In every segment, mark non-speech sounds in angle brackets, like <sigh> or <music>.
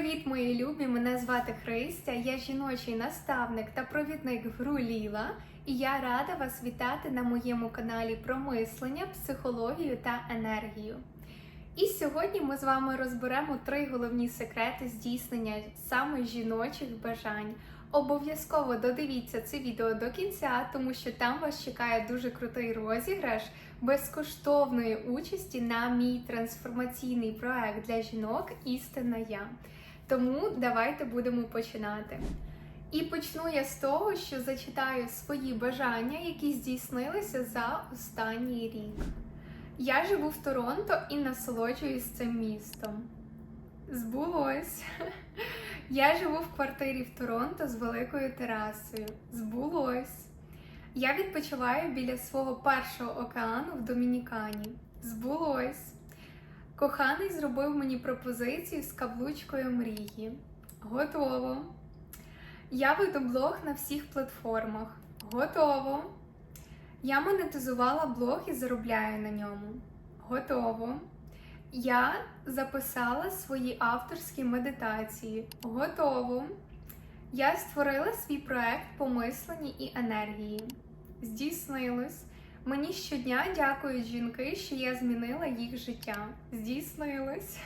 Привіт, мої любі! Мене звати Христя. Я жіночий наставник та провідник в гру Ліла. І я рада вас вітати на моєму каналі про мислення, психологію та енергію. І сьогодні ми з вами розберемо три головні секрети здійснення саме жіночих бажань. Обов'язково додивіться це відео до кінця, тому що там вас чекає дуже крутий розіграш безкоштовної участі на мій трансформаційний проект для жінок Істина Я. Тому давайте будемо починати. І почну я з того, що зачитаю свої бажання, які здійснилися за останній рік. Я живу в Торонто і насолоджуюсь цим містом. Збулось. <laughs> Я живу в квартирі в Торонто з великою терасою. Збулось. Я відпочиваю біля свого першого океану в Домінікані. Збулось. Коханий зробив мені пропозицію з каблучкою мрії. Готово. Я веду блог на всіх платформах. Готово. Я монетизувала блог і заробляю на ньому. Готово. Я записала свої авторські медитації. Готово. Я створила свій проект по мисленні і енергії. Здійснилось. Мені щодня дякують жінки, що я змінила їх життя. Здійснилось.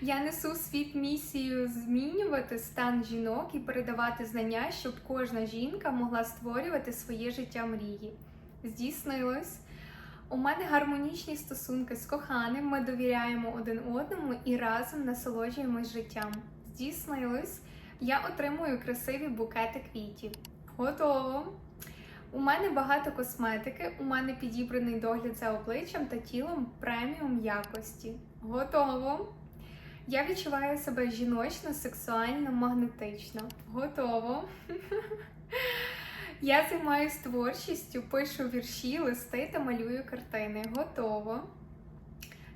Я несу світ місію змінювати стан жінок і передавати знання, щоб кожна жінка могла створювати своє життя мрії. Здійснилось. У мене гармонічні стосунки з коханим, ми довіряємо один одному і разом насолоджуємось життям. Здійснилось. Я отримую красиві букети квітів. Готово. У мене багато косметики, у мене підібраний догляд за обличчям та тілом преміум якості. Готово. Я відчуваю себе жіночно, сексуально, магнетично. Готово. <laughs> Я займаюся творчістю, пишу вірші, листи та малюю картини. Готово.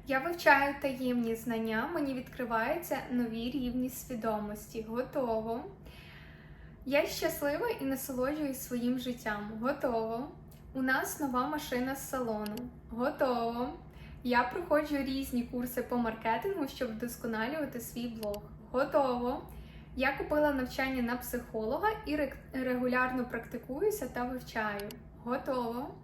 Я вивчаю таємні знання, мені відкриваються нові рівні свідомості. Готово. Я щаслива і насолоджуюсь своїм життям. Готово. У нас нова машина з салону. Готово. Я проходжу різні курси по маркетингу, щоб вдосконалювати свій блог. Готово. Я купила навчання на психолога і регулярно практикуюся та вивчаю. Готово.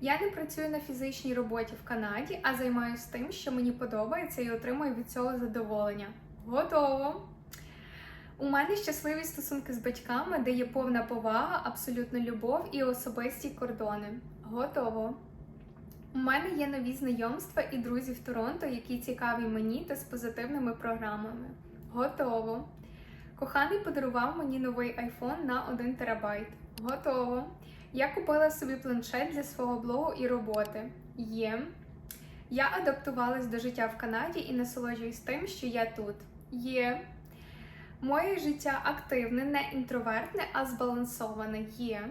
Я не працюю на фізичній роботі в Канаді, а займаюся тим, що мені подобається, і отримую від цього задоволення. Готово. У мене щасливі стосунки з батьками, де є повна повага, абсолютна любов і особисті кордони. Готово. У мене є нові знайомства і друзі в Торонто, які цікаві мені та з позитивними програмами. Готово. Коханий подарував мені новий iPhone на 1 терабайт. Готово. Я купила собі планшет для свого блогу і роботи. Є. Я адаптувалась до життя в Канаді і насолоджуюсь тим, що я тут. Є. Моє життя активне, не інтровертне, а збалансоване є.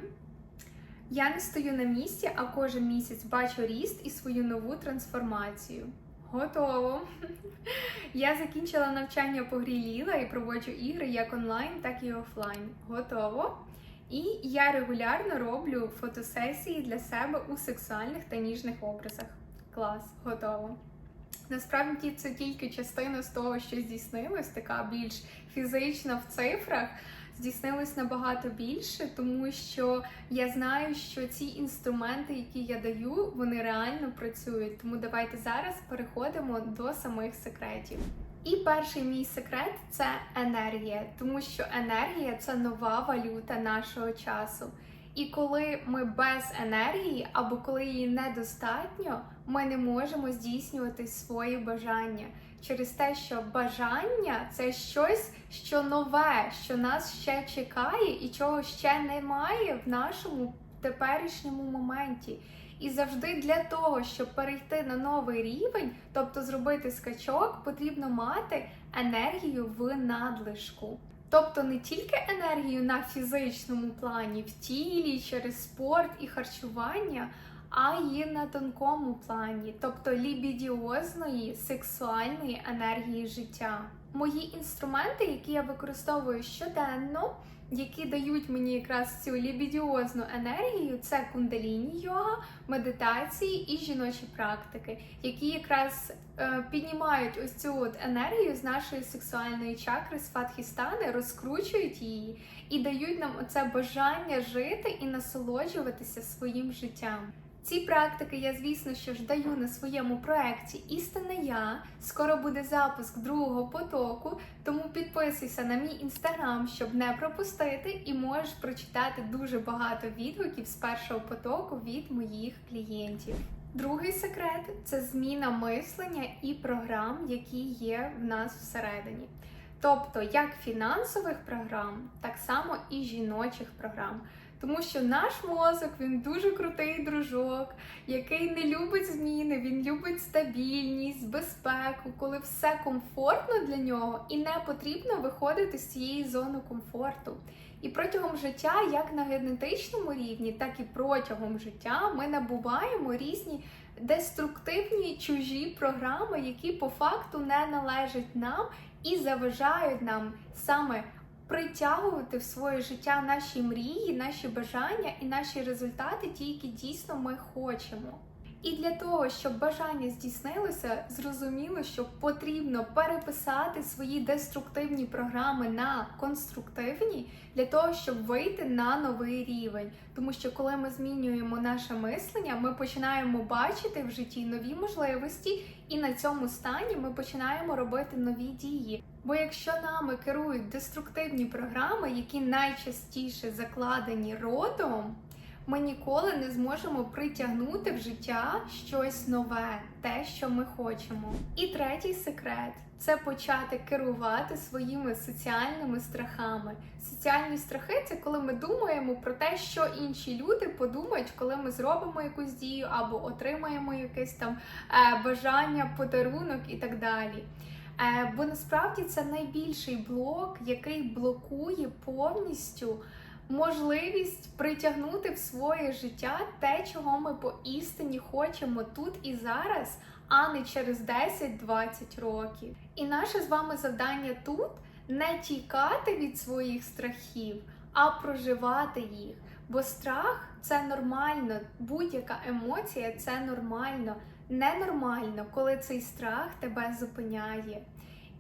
Я не стою на місці, а кожен місяць бачу ріст і свою нову трансформацію. Готово! Я закінчила навчання по грі Ліла і проводжу ігри як онлайн, так і офлайн. Готово! І я регулярно роблю фотосесії для себе у сексуальних та ніжних образах. Клас, готово! Насправді це тільки частина з того, що здійснилось, така більш фізична в цифрах. Здійснилось набагато більше, тому що я знаю, що ці інструменти, які я даю, вони реально працюють. Тому давайте зараз переходимо до самих секретів. І перший мій секрет це енергія, тому що енергія це нова валюта нашого часу. І коли ми без енергії або коли її недостатньо, ми не можемо здійснювати свої бажання через те, що бажання це щось, що нове, що нас ще чекає і чого ще немає в нашому теперішньому моменті. І завжди для того, щоб перейти на новий рівень, тобто зробити скачок, потрібно мати енергію в надлишку. Тобто не тільки енергію на фізичному плані, в тілі, через спорт і харчування, а й на тонкому плані, тобто лібідіозної сексуальної енергії життя. Мої інструменти, які я використовую щоденно, які дають мені якраз цю лібідіозну енергію, це кундаліні йога, медитації і жіночі практики, які якраз е, піднімають ось цю от енергію з нашої сексуальної чакри, з фатхістани, розкручують її і дають нам оце бажання жити і насолоджуватися своїм життям. Ці практики я, звісно, що ж даю на своєму проєкті Істинне Я. Скоро буде запуск другого потоку, тому підписуйся на мій інстаграм, щоб не пропустити, і можеш прочитати дуже багато відгуків з першого потоку від моїх клієнтів. Другий секрет це зміна мислення і програм, які є в нас всередині. Тобто як фінансових програм, так само і жіночих програм. Тому що наш мозок він дуже крутий дружок, який не любить зміни, він любить стабільність, безпеку, коли все комфортно для нього і не потрібно виходити з цієї зони комфорту. І протягом життя, як на генетичному рівні, так і протягом життя, ми набуваємо різні деструктивні чужі програми, які по факту не належать нам і заважають нам саме притягувати в своє життя наші мрії, наші бажання і наші результати, ті, які дійсно ми хочемо. І для того, щоб бажання здійснилося, зрозуміло, що потрібно переписати свої деструктивні програми на конструктивні для того, щоб вийти на новий рівень. Тому що коли ми змінюємо наше мислення, ми починаємо бачити в житті нові можливості, і на цьому стані ми починаємо робити нові дії. Бо якщо нами керують деструктивні програми, які найчастіше закладені родом, ми ніколи не зможемо притягнути в життя щось нове, те, що ми хочемо. І третій секрет це почати керувати своїми соціальними страхами. Соціальні страхи це коли ми думаємо про те, що інші люди подумають, коли ми зробимо якусь дію або отримаємо якесь там е, бажання, подарунок і так далі. Е, бо насправді це найбільший блок, який блокує повністю можливість притягнути в своє життя те, чого ми поістині хочемо тут і зараз, а не через 10-20 років. І наше з вами завдання тут не тікати від своїх страхів, а проживати їх. Бо страх це нормально, будь-яка емоція це нормально. Ненормально, коли цей страх тебе зупиняє.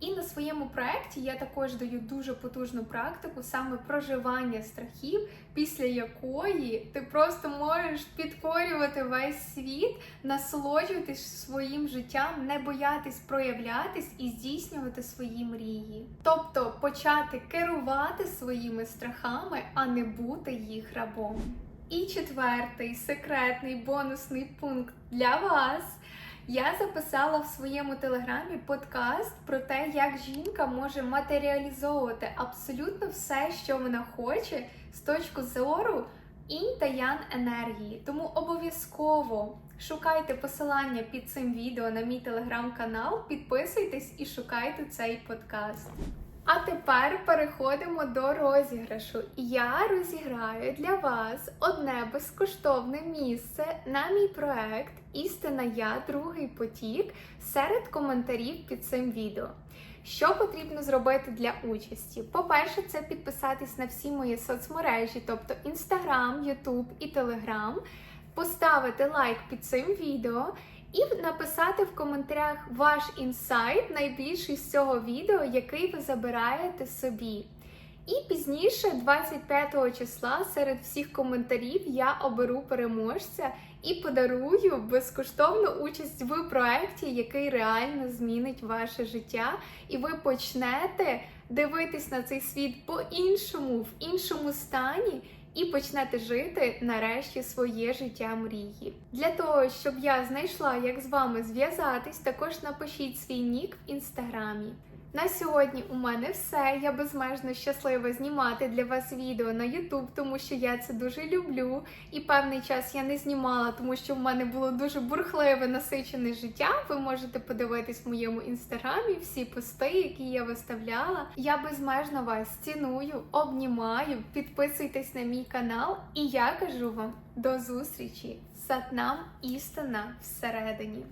І на своєму проєкті я також даю дуже потужну практику саме проживання страхів, після якої ти просто можеш підкорювати весь світ, насолоджуватись своїм життям, не боятись проявлятись і здійснювати свої мрії. Тобто почати керувати своїми страхами, а не бути їх рабом. І четвертий секретний бонусний пункт для вас. Я записала в своєму телеграмі подкаст про те, як жінка може матеріалізовувати абсолютно все, що вона хоче, з точки зору інь та ян енергії. Тому обов'язково шукайте посилання під цим відео на мій телеграм-канал, підписуйтесь і шукайте цей подкаст. А тепер переходимо до розіграшу. Я розіграю для вас одне безкоштовне місце на мій проект Істина Я, другий потік серед коментарів під цим відео. Що потрібно зробити для участі? По-перше, це підписатись на всі мої соцмережі, тобто Instagram, YouTube і Telegram, поставити лайк під цим відео і написати в коментарях ваш інсайт, найбільший з цього відео, який ви забираєте собі. І пізніше, 25 числа, серед всіх коментарів я оберу переможця і подарую безкоштовну участь в проєкті, який реально змінить ваше життя, і ви почнете дивитись на цей світ по-іншому, в іншому стані і почнете жити нарешті своє життя мрії. Для того, щоб я знайшла, як з вами зв'язатись, також напишіть свій нік в інстаграмі. На сьогодні у мене все. Я безмежно щаслива знімати для вас відео на YouTube, тому що я це дуже люблю. І певний час я не знімала, тому що в мене було дуже бурхливе насичене життя. Ви можете подивитись в моєму інстаграмі всі пости, які я виставляла. Я безмежно вас ціную, обнімаю, підписуйтесь на мій канал, і я кажу вам до зустрічі! Сатнам істина всередині.